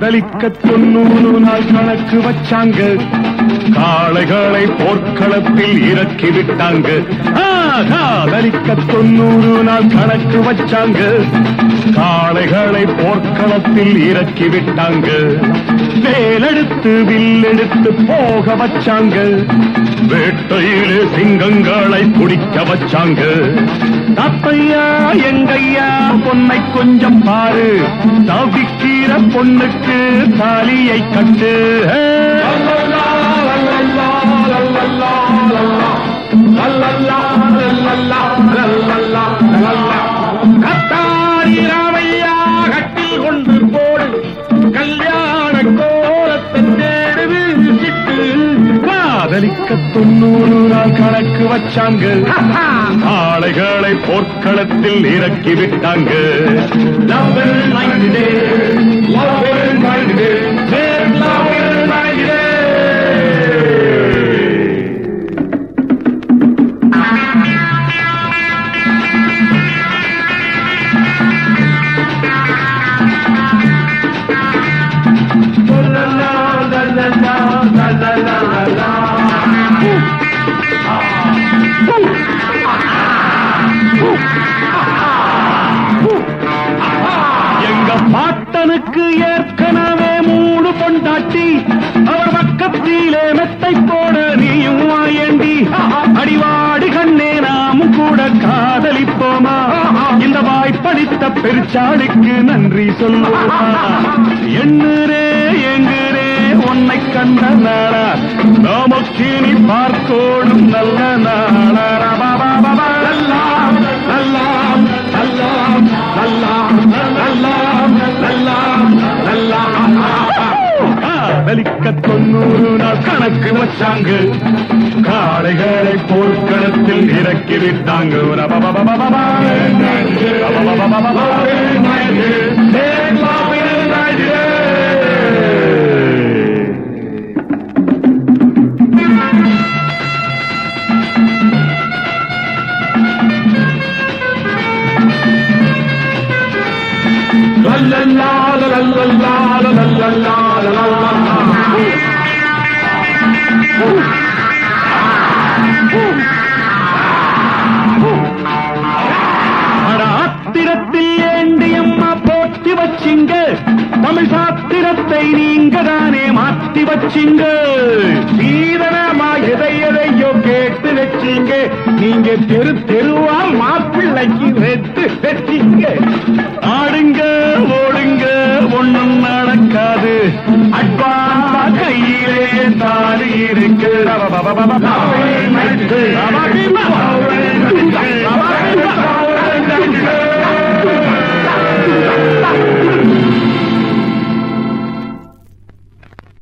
காதலிக்க தொண்ணூறு நாள் கணக்கு வச்சாங்க. காளைகளை போர்க்களத்தில் இறக்கி விட்டாங்க காதலிக்க தொண்ணூறு நாள் கணக்கு வச்சாங்க. காளைகளை போர்க்களத்தில் இறக்கி விட்டாங்க வேலெடுத்து வில்லெடுத்து போக வச்சாங்க. வேட்டையிலே சிங்கங்களை குடிக்க வச்சாங்க. தப்பையா எங்கையா பொன்னை கொஞ்சம் பாரு. தவிக்கிற பொண்ணுக்கு தாலியை கட்டு. காதலிக்க தொண்ணூறு நாள் கணக்கு வச்சாங்க. ஆளைகளை போர்க்களத்தில் இறக்கி விட்டாங்க. பாட்டனுக்கு ஏற்கனவே மூடு பொண்டாட்டி. அவர் பக்கத்திலே மெத்தை போட நீயும் வாயண்டி. அடிவாடி கண்ணே நாமும் கூட காதலிப்போமா? இந்த வாய்ப்பளித்த பெருச்சாளுக்கு நன்றி சொல்லுவோமா? எண்ணுரே எங்குரே உன்னை கண்ட நாளா? நமக்கு நீ பார்க்கோடும் நல்ல நாள். கணக்கு வச்சாங்க காளைகளை போர்க்களத்தில் இறக்கி விட்டாங்க La la la ஆத்திரத்தில் ஏண்டியம்மா போட்டி வச்சிங்க தமிழ் சாத்திரத்தை நீங்க தானே மாத்தி வச்சிங்க சீதனமா எதை எதையோ கேட்டு வச்சிங்க நீங்க தெரு தெருவா மாப்பிள்ளைக்கு வெட்டு வச்சிங்க ஆடுங்க ஓடுங்க ஒண்ணும் நடக்காது அட்வான்ஸா கையிலே தாலி இருக்கு